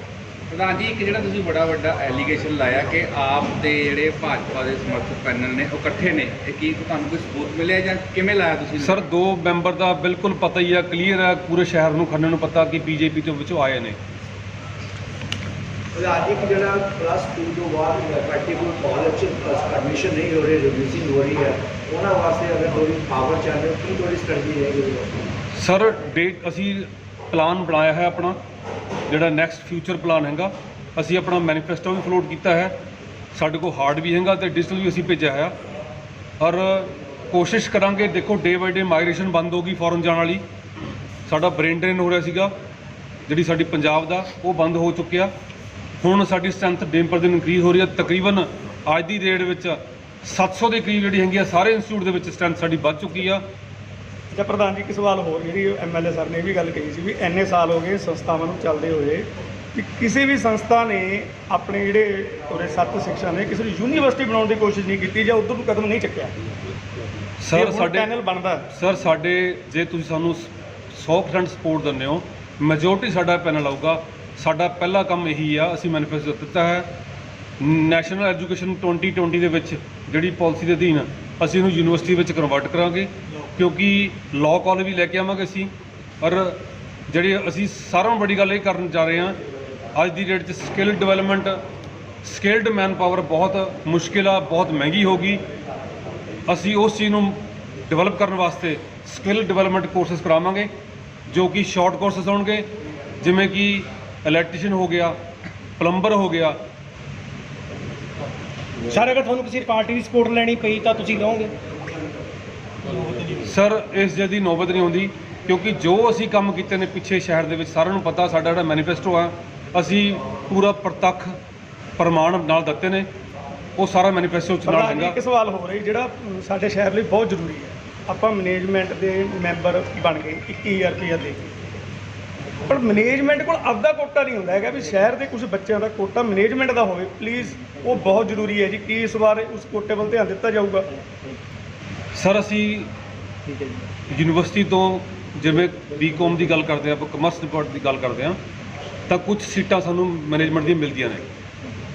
D: ਪ੍ਰਧਾਨ ਜੀ ਇੱਕ ਜਿਹੜਾ ਤੁਸੀਂ ਬੜਾ ਵੱਡਾ ਐਲੀਗੇਸ਼ਨ ਲਾਇਆ ਕਿ ਆਪ ਦੇ ਜਿਹੜੇ ਭਾਜਪਾ ਦੇ ਸਮਰਥਕ ਪੈਨਲ ਨੇ ਉਹ ਇਕੱਠੇ ਨੇ ਇਹ ਕੀ ਤੁਹਾਨੂੰ ਕੋਈ ਸਬੂਤ ਮਿਲਿਆ ਜਾਂ ਕਿਵੇਂ ਲਾਇਆ ਤੁਸੀਂ?
A: ਸਰ ਦੋ ਮੈਂਬਰ ਦਾ ਬਿਲਕੁਲ ਪਤਾ ਹੀ ਆ ਕਲੀਅਰ ਆ ਪੂਰੇ ਸ਼ਹਿਰ ਨੂੰ ਖੰਨੇ ਨੂੰ ਪਤਾ ਕਿ ਬੀਜੇਪੀ ਤੋਂ ਵਿੱਚੋਂ ਆਏ ਨੇ।
E: ਅੱਜ ਇੱਕ ਜਿਹੜਾ ਪਲੱਸ 2 ਤੋਂ ਬਾਅਦ ਪ੍ਰੈਕਟੀਕਲ ਕਾਲਜ ਐਡਮਿਸ਼ਨ ਨਹੀਂ ਹੋ ਰਹੀ ਰਿਡਿਊਸਿੰਗ ਹੋ ਰਹੀ ਹੈ, ਉਹਨਾਂ ਵਾਸਤੇ ਅਗਰ ਥੋੜੀ ਪਾਵਰ ਚਾਹੁੰਦੇ ਹੋ, ਕੀ ਥੋੜੀ ਸਟ੍ਰੈਟਜੀ ਰਹੇਗੀ?
A: ਸਰ ਡੇਟ ਅਸੀਂ ਪਲਾਨ ਬਣਾਇਆ ਹੈ ਆਪਣਾ, ਜਿਹੜਾ ਨੈਕਸਟ ਫਿਊਚਰ ਪਲਾਨ ਹੈਗਾ, ਅਸੀਂ ਆਪਣਾ ਮੈਨੀਫੈਸਟੋ ਵੀ ਫਲੋਟ ਕੀਤਾ ਹੈ, ਸਾਡੇ ਕੋਲ ਹਾਰਡ ਵੀ ਹੈਗਾ ਤੇ ਡਿਜੀਟਲ ਵੀ ਅਸੀਂ ਭੇਜਿਆ ਹੈ ਔਰ ਕੋਸ਼ਿਸ਼ ਕਰਾਂਗੇ, ਦੇਖੋ ਡੇ ਬਾਈ ਡੇ ਮਾਈਗ੍ਰੇਸ਼ਨ ਬੰਦ ਹੋ ਗਈ ਫੋਰਨ ਜਾਣ ਵਾਲੀ। ਸਾਡਾ ਬ੍ਰੇਨ ਡਰੇਨ ਹੋ ਰਿਹਾ ਸੀਗਾ, ਜਿਹੜੀ ਸਾਡੀ ਪੰਜਾਬ ਦਾ, ਉਹ ਬੰਦ ਹੋ ਚੁੱਕਿਆ। ਹੁਣ ਸਾਡੀ ਸਟਰੈਂਥ ਦਿਨ ਪਰ ਦਿਨ ਇਨਕਰੀਜ਼ ਹੋ ਰਹੀ ਹੈ। ਤਕਰੀਬਨ ਅੱਜ ਦੀ ਡੇਟ ਵਿੱਚ 700 ਦੇ ਕਰੀਬ ਜਿਹੜੀ ਹੈਗੀ ਆ ਸਾਰੇ ਇੰਸਟੀਚਿਊਟ ਦੇ ਵਿੱਚ ਸਟਰੈਂਥ ਸਾਡੀ ਵੱਧ ਚੁੱਕੀ ਆ।
C: ਜਾਂ ਪ੍ਰਧਾਨ ਜੀ ਇੱਕ ਸਵਾਲ ਹੋਰ ਜਿਹੜੀ ਐਮਐਲਏ ਸਰ ਨੇ ਇਹ ਵੀ ਗੱਲ ਕਹੀ ਸੀ ਵੀ ਐਨੇ ਸਾਲ ਹੋ ਗਏ ਸੰਸਥਾਵਾਂ ਨੂੰ ਚੱਲਦੇ ਹੋਏ ਕਿ ਕਿਸੇ ਵੀ ਸੰਸਥਾ ਨੇ ਆਪਣੇ ਜਿਹੜੇ ਉਹਦੇ ਸੱਤ ਸਿੱਖਿਆ ਨੇ ਕਿਸੇ ਨੂੰ ਯੂਨੀਵਰਸਿਟੀ ਬਣਾਉਣ ਦੀ ਕੋਸ਼ਿਸ਼ ਨਹੀਂ ਕੀਤੀ ਜਾਂ ਉਧਰ ਨੂੰ ਕਦਮ ਨਹੀਂ ਚੱਕਿਆ?
A: ਸਰ ਸਾਡੇ
C: ਪੈਨਲ ਬਣਦਾ।
A: ਸਰ ਸਾਡੇ ਜੇ ਤੁਸੀਂ ਸਾਨੂੰ 100% ਸਪੋਰਟ ਦਿੰਦੇ ਹੋ ਮੈਜੋਰਟੀ ਸਾਡਾ ਪੈਨਲ ਆਊਗਾ। ਸਾਡਾ ਪਹਿਲਾ ਕੰਮ ਇਹੀ ਆ, ਅਸੀਂ ਮੈਨੀਫੈਸਟੋ ਦਿੱਤਾ ਹੈ। ਨੈਸ਼ਨਲ ਐਜੂਕੇਸ਼ਨ 2020 ਦੇ ਵਿੱਚ ਜਿਹੜੀ ਪਾਲਿਸੀ ਦੇ ਅਧੀਨ ਅਸੀਂ ਇਹਨੂੰ ਯੂਨੀਵਰਸਿਟੀ ਵਿੱਚ ਕਨਵਰਟ ਕਰਾਂਗੇ, ਕਿਉਂਕਿ ਲਾਅ ਕਾਲਜ ਵੀ ਲੈ ਕੇ ਆਵਾਂਗੇ ਅਸੀਂ। ਔਰ ਜਿਹੜੀ ਅਸੀਂ ਸਾਰਿਆਂ ਨਾਲੋਂ ਵੱਡੀ ਗੱਲ ਇਹ ਕਰਨ ਜਾ ਰਹੇ ਹਾਂ, ਅੱਜ ਦੀ ਡੇਟ 'ਚ skill development skilled manpower ਬਹੁਤ ਮੁਸ਼ਕਿਲ ਆ, ਬਹੁਤ ਮਹਿੰਗੀ ਹੋ ਗਈ। ਅਸੀਂ ਉਸ ਚੀਜ਼ ਨੂੰ ਡਿਵੈਲਪ ਕਰਨ ਵਾਸਤੇ ਸਕਿੱਲ ਡਿਵੈਲਪਮੈਂਟ ਕੋਰਸਸ ਕਰਾਵਾਂਗੇ, ਜੋ ਕਿ ਸ਼ਾਰਟ ਕੋਰਸਸ ਹੋਣਗੇ। ਜਿਵੇਂ ਕਿ ਇਲੈਕਟ੍ਰੀਸ਼ੀਅਨ ਹੋ ਗਿਆ ਪਲੰਬਰ ਹੋ ਗਿਆ।
F: ਸਰ ਅਗਰ ਤੁਹਾਨੂੰ ਕਿਸੇ ਪਾਰਟੀ ਦੀ ਸਪੋਰਟ ਲੈਣੀ ਪਈ ਤਾਂ ਤੁਸੀਂ ਲਓਗੇ।
A: ਸਰ ਇਸ ਜਿਹੀ ਨੌਬਤ ਨਹੀਂ ਆਉਂਦੀ ਕਿਉਂਕਿ ਜੋ ਅਸੀਂ ਕੰਮ ਕੀਤੇ ਨੇ ਪਿੱਛੇ ਸ਼ਹਿਰ ਦੇ ਵਿੱਚ ਸਾਰਿਆਂ ਨੂੰ ਪਤਾ ਸਾਡਾ ਜਿਹੜਾ ਮੈਨੀਫੈਸਟੋ ਆ ਅਸੀਂ ਪੂਰਾ ਪ੍ਰਤੱਖ ਪ੍ਰਮਾਣ ਨਾਲ ਦਿੱਤੇ ਨੇ। ਉਹ ਸਾਰਾ ਮੈਨੀਫੈਸਟੋ ਚ ਨਾਲ ਹੈਗਾ।
C: ਇੱਕ ਸਵਾਲ ਹੋ ਰਿਹਾ ਜਿਹੜਾ ਸਾਡੇ ਸ਼ਹਿਰ ਲਈ ਬਹੁਤ ਜ਼ਰੂਰੀ ਹੈ। ਆਪਾਂ ਮੈਨੇਜਮੈਂਟ ਦੇ ਮੈਂਬਰ ਬਣ ਗਏ 21000 ਰੁਪਇਆ ਦੇ ਕੇ। ਪਰ ਮੈਨੇਜਮੈਂਟ ਕੋਲ ਆਪਦਾ ਕੋਟਾ ਨਹੀਂ ਹੁੰਦਾ ਹੈਗਾ ਵੀ ਸ਼ਹਿਰ ਦੇ ਕੁਝ ਬੱਚਿਆਂ ਦਾ ਕੋਟਾ ਮੈਨੇਜਮੈਂਟ ਦਾ ਹੋਵੇ। ਪਲੀਜ਼ ਉਹ ਬਹੁਤ ਜ਼ਰੂਰੀ ਹੈ ਜੀ ਕੀ ਇਸ ਵਾਰ ਉਸ ਕੋਟੇ ਵੱਲ ਧਿਆਨ ਦਿੱਤਾ ਜਾਊਗਾ।
A: ਸਰ ਅਸੀਂ ਯੂਨੀਵਰਸਿਟੀ ਤੋਂ ਜਿਵੇਂ ਬੀਕਾਮ ਦੀ ਗੱਲ ਕਰਦੇ ਹਾਂ ਆਪਾਂ ਕਮਰਸ ਡਿਪਾਰਟਮੈਂਟ ਦੀ ਗੱਲ ਕਰਦੇ ਹਾਂ ਤਾਂ ਕੁਝ ਸੀਟਾਂ ਸਾਨੂੰ ਮੈਨੇਜਮੈਂਟ ਦੀਆਂ ਮਿਲਦੀਆਂ ਨੇ।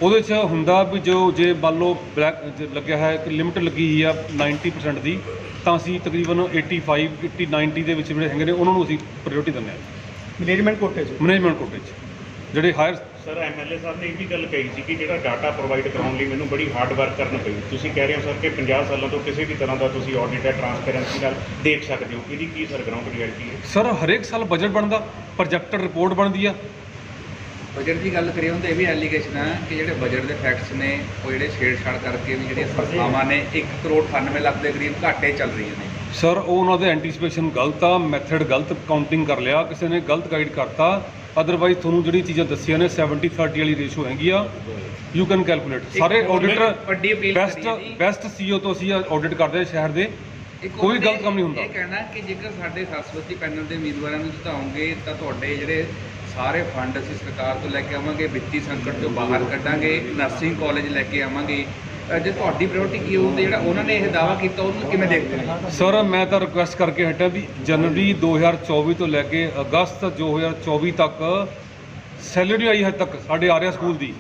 A: ਉਹਦੇ 'ਚ ਹੁੰਦਾ ਵੀ ਜੋ ਜੇ ਮੰਨ ਲਓ ਬਲੈਕ ਜੇ ਲੱਗਿਆ ਹੈ ਕਿ ਲਿਮਟ ਲੱਗੀ ਹੋਈ ਆ 90% ਦੀ ਤਾਂ ਅਸੀਂ ਤਕਰੀਬਨ 85 80 90 ਦੇ ਵਿੱਚ ਜਿਹੜੇ ਹੈਗੇ ਨੇ ਉਹਨਾਂ ਨੂੰ ਅਸੀਂ ਪ੍ਰਾਇੋਰਟੀ ਦਿੰਦੇ ਹਾਂ।
C: ਮੈਨੇਜਮੈਂਟ ਕੋਟੇ 'ਚ।
A: ਮੈਨੇਜਮੈਂਟ ਕੋਟੇ 'ਚ। ਜਿਹੜੇ ਹਾਇਰ
G: ਸਰ ਐਮਐਲਏ ਸਾਹਿਬ ਨੇ ਇਹ ਵੀ ਗੱਲ ਕਹੀ ਸੀ ਕਿ ਜਿਹੜਾ ਡਾਟਾ ਪ੍ਰੋਵਾਈਡ ਕਰਾਉਣ ਲਈ ਮੈਨੂੰ ਬੜੀ ਹਾਰਡ ਵਰਕ ਕਰਨੀ ਪਈ। ਤੁਸੀਂ ਕਹਿ ਰਹੇ ਹੋ ਸਰ ਕਿ 50 ਸਾਲਾਂ ਤੋਂ ਕਿਸੇ ਵੀ ਤਰ੍ਹਾਂ ਦਾ ਤੁਸੀਂ ਆਡਿਟ ਹੈ ਟਰਾਂਸਪੇਰੈਂਸੀ ਨਾਲ ਦੇਖ ਸਕਦੇ ਹੋ। ਇਹਦੀ ਕੀ ਸਰ ਗਰਾਊਂਡ ਰਿਐਲਿਟੀ ਹੈ?
A: ਸਰ ਹਰੇਕ ਸਾਲ ਬਜਟ ਬਣਦਾ ਪ੍ਰੋਜੈਕਟਡ ਰਿਪੋਰਟ ਬਣਦੀ ਆ।
D: ਬਜਟ ਦੀ ਗੱਲ ਕਰੀਏ ਹੁੰਦਾ ਇਹ ਵੀ ਐਲੀਗੇਸ਼ਨ ਹੈ ਕਿ ਜਿਹੜੇ ਬਜਟ ਦੇ ਫੈਕਟਸ ਨੇ ਉਹ ਜਿਹੜੇ ਛੇੜਛਾੜ ਕਰਕੇ ਵੀ ਜਿਹੜੀਆਂ ਸੰਸਥਾਵਾਂ ਨੇ 1 ਕਰੋੜ 98 ਲੱਖ ਦੇ ਕਰੀਬ ਘਾਟੇ ਚੱਲ ਰਹੀਆਂ ਨੇ।
A: ਸਰ ਉਹ ਉਹਨਾਂ ਦੇ ਐਂਟੀਸਪੇਸ਼ਨ ਗਲਤ ਆ ਮੈਥਡ ਗਲਤ ਕਾਊਂਟਿੰਗ ਕਰ ਲਿਆ ਕਿਸੇ ਨੇ ਗਲਤ ਗਾਈਡ ਕਰਤਾ ਅਦਰਵਾਈਜ਼ ਤੁਹਾਨੂੰ ਜਿਹੜੀ ਚੀਜ਼ਾਂ ਦੱਸੀਆਂ ਨੇ 70 30 ਵਾਲੀ ਰੇਸ਼ੋ ਹੈਗੀ ਆ ਯੂ ਕੈਨ ਕੈਲਕੂਲੇਟ ਸਾਰੇ ਆਡੀਟਰ
D: ਵੱਡੀ appeal
A: ਬੈਸਟ। ਬੈਸਟ ਸੀਓ ਤੋਂ ਅਸੀਂ ਆਡਿਟ ਕਰਦੇ ਹਾਂ ਸ਼ਹਿਰ ਦੇ ਕੋਈ ਗਲਤ ਕੰਮ ਨਹੀਂ ਹੁੰਦਾ।
D: ਇਹ ਕਹਿਣਾ ਕਿ ਜੇਕਰ ਸਾਡੇ ਸਰਸਵਤੀ ਪੈਨਲ ਦੇ ਉਮੀਦਵਾਰਾਂ ਨੂੰ ਜਿਤਾਉਂਗੇ ਤਾਂ ਤੁਹਾਡੇ ਜਿਹੜੇ ਸਾਰੇ ਫੰਡ ਅਸੀਂ ਸਰਕਾਰ ਤੋਂ ਲੈ ਕੇ ਆਵਾਂਗੇ ਵਿੱਤੀ ਸੰਕਟ ਤੋਂ ਬਾਹਰ ਕੱਢਾਂਗੇ ਨਰਸਿੰਗ ਕਾਲਜ ਲੈ ਕੇ ਆਵਾਂਗੇ ਜੇ ਤੁਹਾਡੀ ਪ੍ਰਾਇੋਰਟੀ ਕੀ ਹੋਊ ਤੇ ਜਿਹੜਾ ਉਹਨਾਂ ਨੇ ਇਹ ਦਾਅਵਾ ਕੀਤਾ ਉਹਨੂੰ ਕਿਵੇਂ ਦੇਖਦੇ ਨੇ
A: ਸਰ ਮੈਂ ਤਾਂ ਰਿਕੁਐਸਟ ਕਰਕੇ ਹਟਿਆ ਵੀ ਜਨਵਰੀ 2024 ਤੋਂ ਲੈ ਕੇ ਅਗਸਤ 2024 ਤੱਕ ਸੈਲਰੀ ਆਈ ਹਜੇ ਤੱਕ ਸਾਡੇ ਆਰਿਆ ਸਕੂਲ ਦੀ।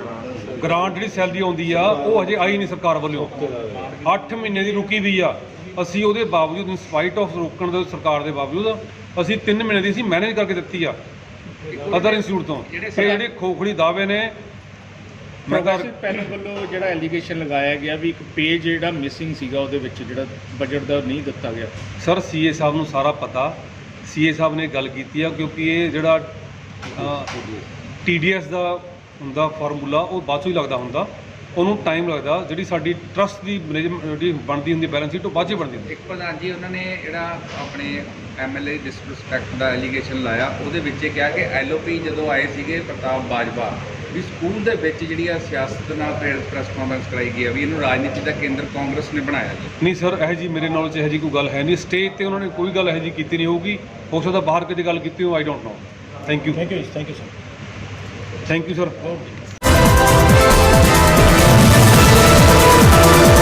A: ਗ੍ਰਾਂਟ ਜਿਹੜੀ ਸੈਲਰੀ ਆਉਂਦੀ ਆ ਉਹ ਹਜੇ ਆਈ ਨਹੀਂ ਸਰਕਾਰ ਵੱਲੋਂ। 8 ਮਹੀਨੇ ਦੀ ਰੁਕੀ ਵੀ ਆ। ਅਸੀਂ ਉਹਦੇ ਬਾਵਜੂਦ ਇਨ ਸਪਾਈਟ ਆਫ ਰੋਕਣ ਦੇ ਸਰਕਾਰ ਦੇ ਬਾਵਜੂਦ ਅਸੀਂ 3 ਮਹੀਨੇ ਦੀ ਅਸੀਂ ਮੈਨੇਜ ਕਰਕੇ ਦਿੱਤੀ ਆ ਅਦਰ ਇੰਸਟੀਚਿਊਟ ਤੋਂ। ਇਹ ਜਿਹੜੇ ਖੋਖੜੀ ਦਾਅਵੇ ਨੇ ਮੈਂ ਤਾਂ
G: ਪ੍ਰੋਗਰੈਸਿਵ ਪੈਨਲ ਵੱਲੋਂ ਜਿਹੜਾ ਐਲੀਗੇਸ਼ਨ ਲਗਾਇਆ ਗਿਆ ਵੀ ਇੱਕ ਪੇਜ ਜਿਹੜਾ ਮਿਸਿੰਗ ਸੀਗਾ ਉਹਦੇ ਵਿੱਚ ਜਿਹੜਾ ਬਜਟ ਦਾ ਨਹੀਂ ਦਿੱਤਾ ਗਿਆ।
A: ਸਰ ਸੀਏ ਸਾਹਿਬ ਨੂੰ ਸਾਰਾ ਪਤਾ। ਸੀਏ ਸਾਹਿਬ ਨੇ ਗੱਲ ਕੀਤੀ ਆ ਕਿਉਂਕਿ ਇਹ ਜਿਹੜਾ ਟੀਡੀਐਸ ਦਾ ਹੁੰਦਾ ਫਾਰਮੂਲਾ ਉਹ ਬਾਅਦ ਚੋਂ ਹੀ ਲੱਗਦਾ ਹੁੰਦਾ। ਉਹਨੂੰ ਟਾਈਮ ਲੱਗਦਾ ਜਿਹੜੀ ਸਾਡੀ ਟਰਸਟ ਦੀ ਮੈਨੇਜਮੈਂਟ ਜਿਹੜੀ ਬਣਦੀ ਹੁੰਦੀ ਬੈਲੈਂਸ ਸ਼ੀਟ ਉਹ ਬਾਅਦ 'ਚ ਬਣਦੀ ਹੁੰਦੀ।
D: ਇੱਕ ਪ੍ਰਧਾਨ ਜੀ ਉਹਨਾਂ ਨੇ ਜਿਹੜਾ ਆਪਣੇ ਐਮਐਲਏ ਡਿਸਰਿਸਪੈਕਟ ਦਾ ਐਲੀਗੇਸ਼ਨ ਲਾਇਆ ਉਹਦੇ ਵਿੱਚ ਇਹ ਕਿਹਾ ਕਿ ਐਲਓਪੀ ਜਦੋਂ ਆਏ ਸੀਗੇ ਪ੍ਰਤਾਪ ਬਾਜਵਾ ਵੀ ਸਕੂਲ ਦੇ ਵਿੱਚ ਜਿਹੜੀ ਆ ਸਿਆਸਤ ਨਾਲ ਪ੍ਰੇਰਿਤ ਪ੍ਰੈਸ ਕਾਨਫਰੰਸ ਕਰਾਈ ਗਈ ਆ ਵੀ ਇਹਨੂੰ ਰਾਜਨੀਤੀ ਦਾ ਕੇਂਦਰ ਕਾਂਗਰਸ ਨੇ ਬਣਾਇਆ ਜੀ।
A: ਨਹੀਂ ਸਰ ਇਹ ਜੀ ਮੇਰੇ ਨੌਲੇਜ 'ਚ ਇਹੋ ਜੀ ਕੋਈ ਗੱਲ ਹੈ ਨਹੀਂ। ਸਟੇਜ ਤੇ ਉਹਨਾਂ ਨੇ ਕੋਈ ਗੱਲ ਇਹੋ ਜੀ ਕੀਤੀ ਨਹੀਂ ਹੋਊਗੀ। ਹੋ ਸਕਦਾ ਬਾਹਰ ਕਿਤੇ ਗੱਲ ਕੀਤੀ ਹੋ I don't know thank you
F: thank you ji thank you sir
A: thank you sir